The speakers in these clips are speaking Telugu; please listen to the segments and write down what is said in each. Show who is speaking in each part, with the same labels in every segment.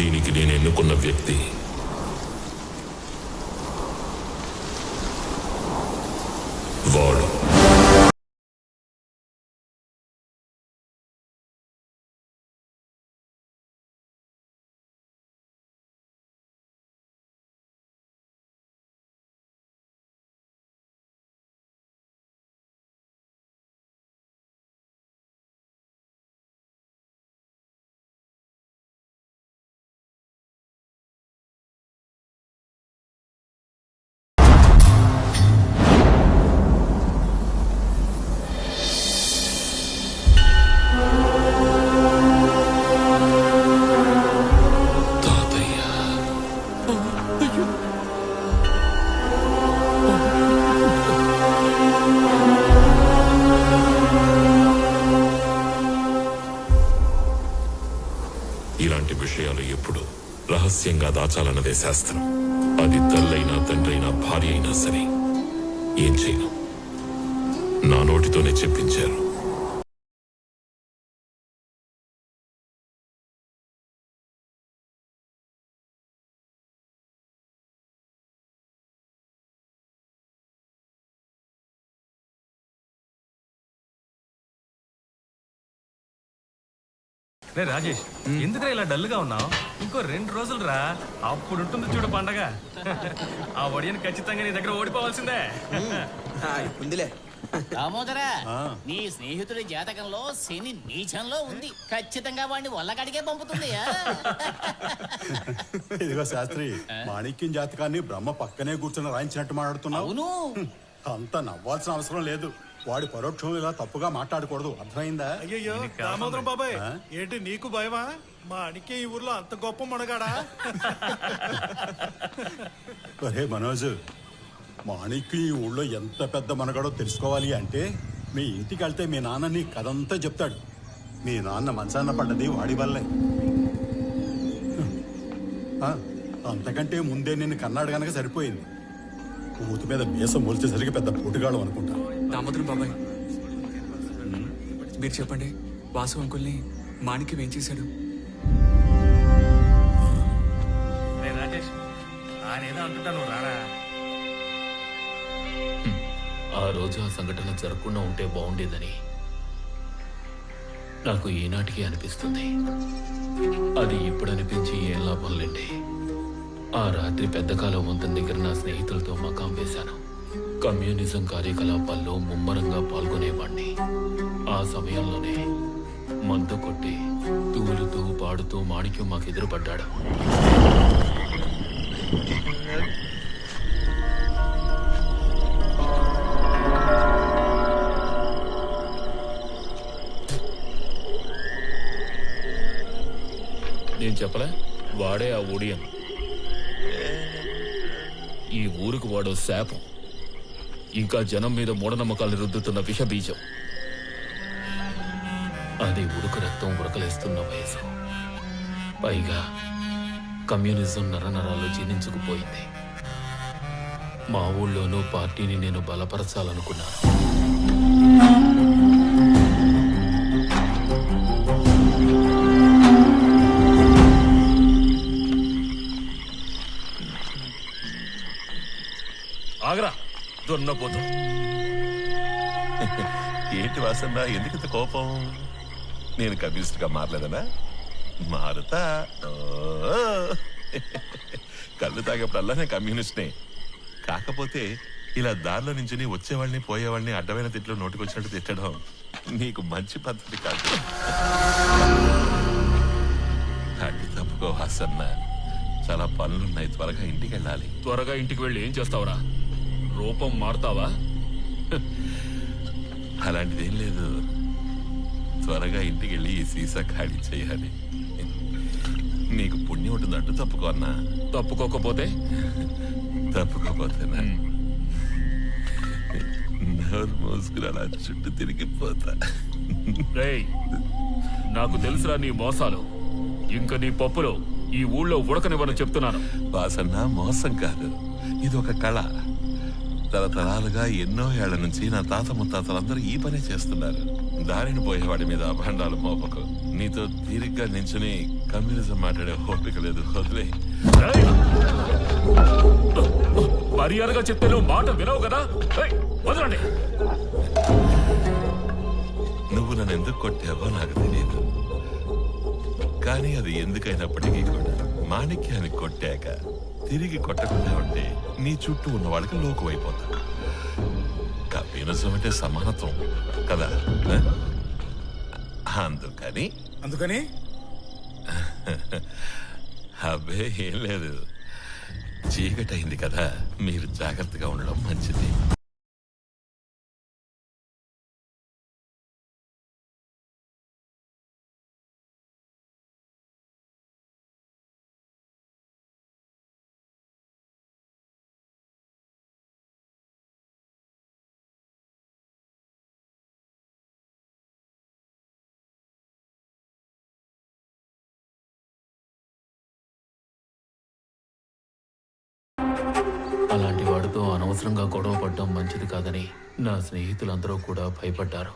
Speaker 1: దీనికి నేను ఎన్నుకున్న వ్యక్తి. దాచాలన్నదే శాస్త్రం. అది తల్లైనా తండ్రైనా భార్య అయినా సరే ఏం చేయను? నా నోటితోనే చెప్పించారు.
Speaker 2: రే రాజేష్ ఎందుకురా ఇలా డల్గా ఉన్నావు? ఇంకో రెండు రోజులు రా అప్పుడు ఉంటుంది చూడు పండగ. ఆ ఒడియని ఖచ్చితంగా నీ దగ్గర ఓడిపోవాల్సిందే.
Speaker 3: ఉందిలే.
Speaker 4: దామోదరా నీ స్నేహితుడి జాతకంలో శని నీచంలో ఉంది. ఖచ్చితంగా వాడిని వల్లకాడికే పంపుతుంది?
Speaker 5: ఇదిగో శాస్త్రి మాణిక్యం జాతకాన్ని బ్రహ్మ పక్కనే కూర్చొని రాయించినట్టు మాట్లాడుతున్నావు. అంత నవ్వాల్సిన అవసరం లేదు. వాడి పరోక్షం ఇలా తప్పుగా మాట్లాడకూడదు. అర్థమైందా?
Speaker 6: అయ్యయ్యో దామోదరం బాబాయ్ ఏంటి నీకు భయమా? మా అనికే ఈ ఊర్లో అంత గొప్ప మనగాడా?
Speaker 5: ఒరే మనోజ్ మాణిక్యం ఈ ఊళ్ళో ఎంత పెద్ద మనగాడో తెలుసుకోవాలి అంటే మీ ఇంటికి వెళ్తే మీ నాన్న నీ కథంతా చెప్తాడు. మీ నాన్న మంచాన్న పడ్డది వాడి వల్లే. ఆ, అంతకంటే ముందే నిన్ను కన్నాడు గనక సరిపోయింది. ఊతి మీద మీసం మొలిచేసరికి పెద్ద పోటుగాడు అనుకుంటా.
Speaker 7: దామోదరం బాబాయ్. మీరు చెప్పండి వాసు అంకుల్ని మాణిక్యం ఏం చేశాడు?
Speaker 2: రే రాజేష్ రారా?
Speaker 8: ఆ రోజు ఆ సంఘటన జరగకుండా ఉంటే బాగుండేదని నాకు ఈనాటికి అనిపిస్తుంది. అది ఇప్పుడు అనిపించి ఏం లాభం లేండి. ఆ రాత్రి పెద్దకాలం వంతెన దగ్గర నా స్నేహితులతో మకాం వేశాను. కమ్యూనిజం కార్యకలాపాల్లో ముమ్మరంగా పాల్గొనేవాణ్ణి. ఆ సమయంలోనే మందు కొట్టి తూలుతూ పాడుతూ మాణిక్యం మాకు ఎదురుపడ్డాడు. నేను చెప్పలే వాడే ఆ ఒడియన్ ఈ ఊరికి వాడో శాపం. ఇంకా జనం మీద మూఢనమ్మకాలు రుద్దుతున్న విష బీజం అది ఉడుకు రక్తం ఉడకలేస్తున్న వయసు. పైగా కమ్యూనిజం నరనరాలు జీర్ణించుకుపోయింది. మా ఊళ్ళోనూ పార్టీని నేను బలపరచాలనుకున్నాను. దొన్నపోతూ
Speaker 9: ఏంటి వాసన్న ఎందుకు ఇంత కోపం? నేను కమ్యూనిస్ట్గా మారలేదనా? మారుతా? కళ్ళు తాగేప్పుడల్లా నేను కమ్యూనిస్ట్నే. కాకపోతే ఇలా దారిలో నుంచి వచ్చేవాళ్ళని పోయేవాళ్ళని అడ్డమైన తిట్లో నోటికొచ్చినట్టు తిట్టడం నీకు మంచి పద్ధతి కాదు. అడ్డు తప్పుకో హాసన్న. చాలా పనులున్నాయి త్వరగా ఇంటికి వెళ్ళాలి
Speaker 8: త్వరగా ఇంటికి వెళ్ళి ఏం చేస్తావురా? రూపం మారుతావా?
Speaker 9: అలాంటిదేం లేదు. త్వరగా ఇంటికి వెళ్ళి ఈ సీసా ఖాళీ చేయాలి. నీకు పుణ్యం ఉంటుంది అడ్డు తప్పుకో అన్నా.
Speaker 8: తప్పుకోకపోతే?
Speaker 9: తప్పుకోపోతేనా నోరు మోసుకుని అలా చుట్టూ తిరిగిపోతా.
Speaker 8: నాకు తెలుసురా నీ మోసాలు. ఇంక నీ పప్పులో ఈ ఊళ్ళో ఉడకనివ్వని చెప్తున్నాను.
Speaker 9: వాసన్న మోసం కాదు. ఇది ఒక కళ. తరతరాలుగా ఎన్నో ఏళ్ళ నుంచి నా తాత ముత్తాతలందరూ ఈ పనే చేస్తున్నారు. దారిని పోయేవాడి మీద అభాండాలు మోపకు. నీతో తీరిగ్గా నించుని కమ్యూనిజం మాట్లాడే ఓపిక లేదు. వదిలే.
Speaker 8: మర్యాదగా చెప్తే నువ్వు మాట వినవు కదా? వదలండి!
Speaker 9: నువ్వు నన్ను ఎందుకు కొట్టావో నాకు తెలియదు కానీ అది ఎందుకైనప్పటికీ కూడా మాణిక్యాన్ని కొట్టాక తిరిగి కొట్టకుండా ఉంటే నీ చుట్టూ ఉన్న వాళ్ళకి లోకువైపోతా కమ్యూనిజం అంటే సమానత్వం కదా? అందుకని
Speaker 6: అందుకని?
Speaker 9: అబ్బే ఏం లేదు. చీకటైంది కదా మీరు జాగ్రత్తగా ఉండడం మంచిది.
Speaker 8: అలాంటి అనవసరంగా గొడవ పడడం మంచిది కాదని నా స్నేహితులందరూ కూడా భయపడ్డారు.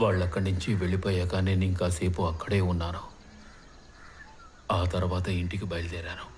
Speaker 8: వాళ్ళక్కడి నుంచి వెళ్ళిపోయాక నేను ఇంకాసేపు అక్కడే ఉన్నాను. ఆ తర్వాత ఇంటికి బయలుదేరాను.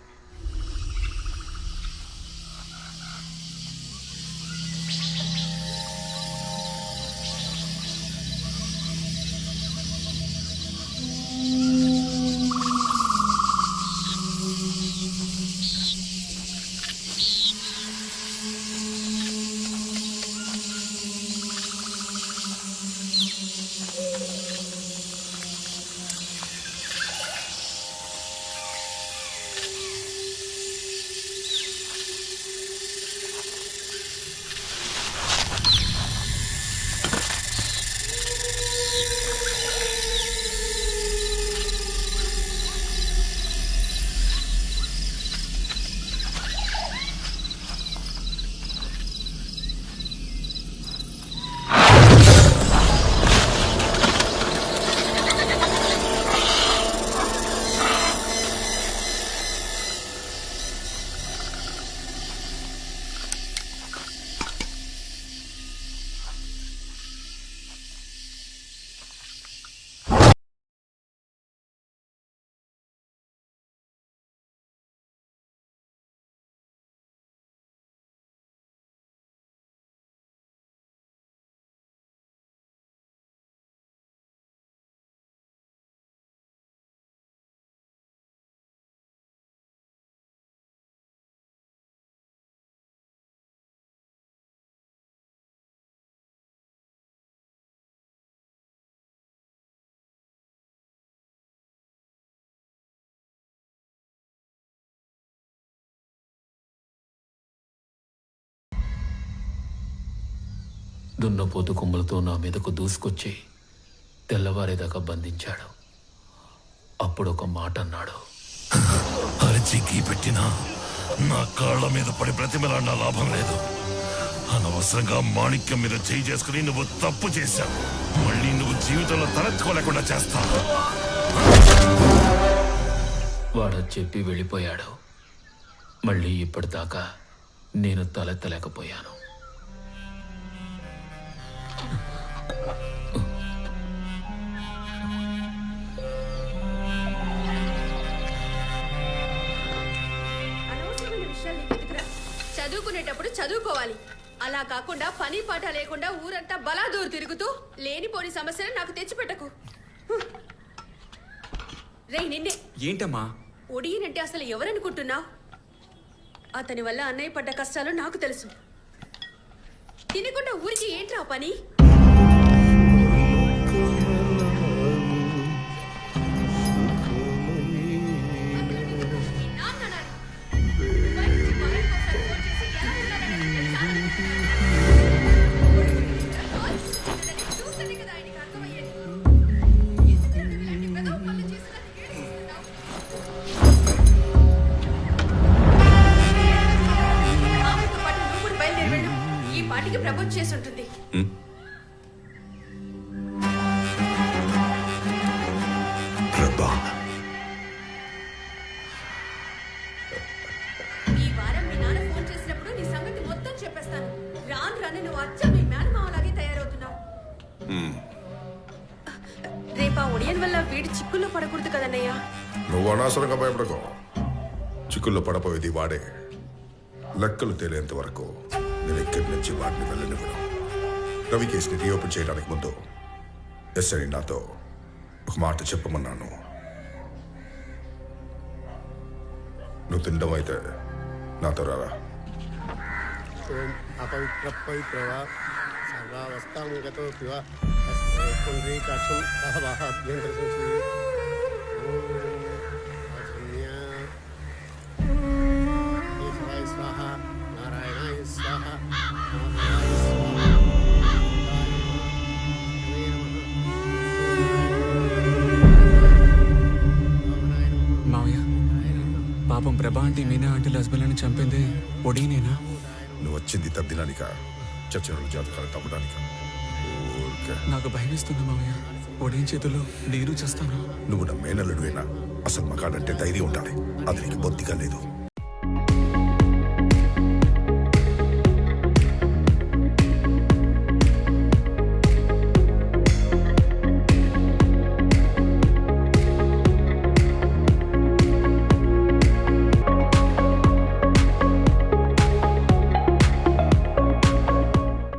Speaker 8: దున్నపోతు కొమ్ములతో నా మీదకు దూసుకొచ్చి తెల్లవారేదాకా బంధించాడు. అప్పుడు ఒక మాట అన్నాడు
Speaker 9: అరిచి గీ పెట్టినా నా కాళ్ళ మీద పడి ప్రతిమలాడిన లాభం లేదు. అనవసరంగా మాణిక్యం మీద చేయి చేసుకుని నువ్వు తప్పు చేశావు. మళ్ళీ నువ్వు జీవితంలో తలెత్తుకోలేకుండా చేస్తావు
Speaker 8: వాడు చెప్పి వెళ్ళిపోయాడు. మళ్ళీ ఇప్పటిదాకా నేను తలెత్తలేకపోయాను.
Speaker 10: చదువుకునేటప్పుడు చదువుకోవాలి. అలా కాకుండా పని పాట లేకుండా ఊరంతా బలాదూరు తిరుగుతూ లేనిపోని సమస్యలు నాకు తెచ్చిపెట్టకు. రే నిన్నే.
Speaker 7: ఏంటమ్మా?
Speaker 10: ఒడియనంటే అసలు ఎవరనుకుంటున్నావు? అతని వల్ల అన్నయ్య పడ్డ కష్టాలు నాకు తెలుసు. తినకుండా ఊరికి ఏంట్రా పని? ఈ పాటికి ప్రపోజ్ చేసి ఉంటుంది ఈ వారం మీ నాన్న ఫోన్ చేసినప్పుడు నీ సంగతి మొత్తం చెప్పేస్తాను. రాను రాను నువ్వు అచ్చ మీ మేనమావలాగే తయారవుతున్నావు. రేపు ఆ ఒడియన్ వల్ల వీడి చిక్కుల్లో పడకూడదు కదన్నయ్య.
Speaker 11: నువ్వు అనవసరంగా భయపడకు. చిక్కుల్లో పడపోయేది వాడే. లెక్కలు తేలేంత వరకు నేను ఇక్కడి నుంచి వాటిని వెళ్ళనివ్వడం రవి కేసుని రీఓపెన్ చేయడానికి ముందు ఎస్ఐ నాతో ఒక మాట చెప్పమన్నాను. నువ్వు తినడం అయితే నాతో రారా?
Speaker 6: అపవిత్ర పవిత్రవ సర్వావస్థాం
Speaker 7: పాపం ప్రభా ఆంటీ మీనా ఆంటీ హస్బెండ్ని చంపింది ఒడీనేనా?
Speaker 11: నువ్వు వచ్చింది తద్దినానిక? చచ్చిన జాతకాలు తప్పడానిక
Speaker 7: నాకు భయమేస్తుంది మావయ్య. ఒడీన్ చేతుల్లో నేను చేస్తాను.
Speaker 11: నువ్వు నా మేనల్లుడువేనా? అసలు మగాడంటే ధైర్యం ఉండాలి. అది నీకు బొత్తిగా లేదు.